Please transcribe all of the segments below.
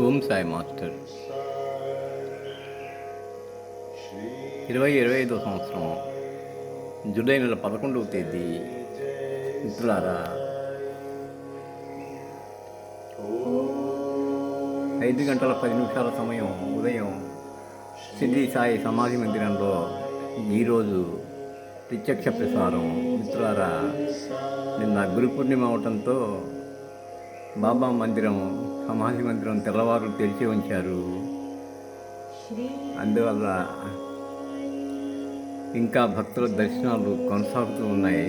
Om Sai master. ఇరవై ఇరవై ఐదో సంవత్సరం జూలై నెల పదకొండవ తేదీ మిత్రులారా ఐదు గంటల పది నిమిషాల సమయం ఉదయం సిద్ధి సాయి సమాధి మందిరంలో ఈరోజు ప్రత్యక్ష ప్రసారం. మిత్రులారా నిన్న గురు పూర్ణిమ అవటంతో బాబా మందిరం సమాధి మందిరం తెల్లవారు తెరిచి ఉంచారు. అందువల్ల ఇంకా భక్తుల దర్శనాలు కొనసాగుతూ ఉన్నాయి.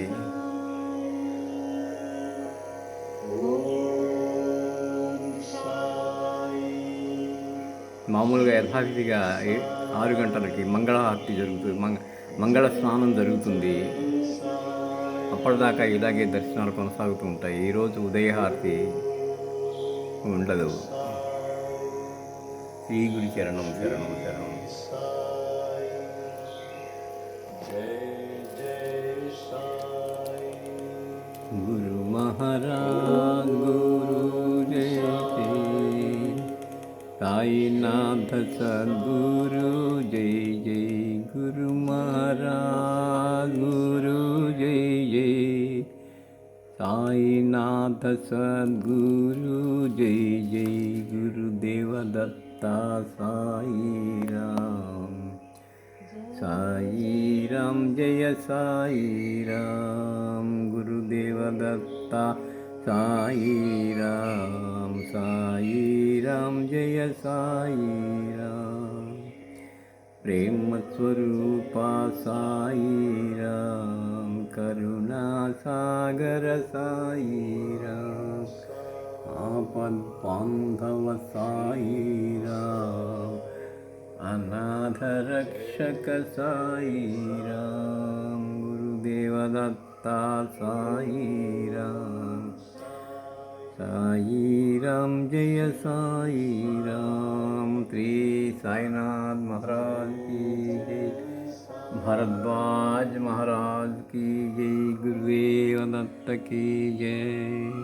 మామూలుగా యథావిధిగా ఏ- ఆరు గంటలకి మంగళహారతి జరుగుతుంది మంగ మంగళ స్నానం జరుగుతుంది. అప్పటిదాకా ఇలాగే దర్శనాలు కొనసాగుతూ ఉంటాయి. ఈరోజు ఉదయహారతి ఉండదు. శ్రీ గురి చరణం చరణం చరణం. గురు మహారాజ్. साथ सद्गुरु जय जय गुरु महाराज गुरु जय जय। साईनाथ सद्गुरु जय जय गुरुदेवदत्ता साई राम साई राम जय साई राम गुरुदेवदत्ता साई राम साई राम जय साई सायिरा प्रेमस्वरूपा साई राम करुणा सागर सायिरा आपद्पान्धव सायिरा अनाध रक्षक साई राम। गुरुदेवदत्ता साई राम। साई राम, जय साई राम। श्री साईनाथ महाराज की जय। भरद्वाज महाराज की जय। गुरुदेव दत्त की जय।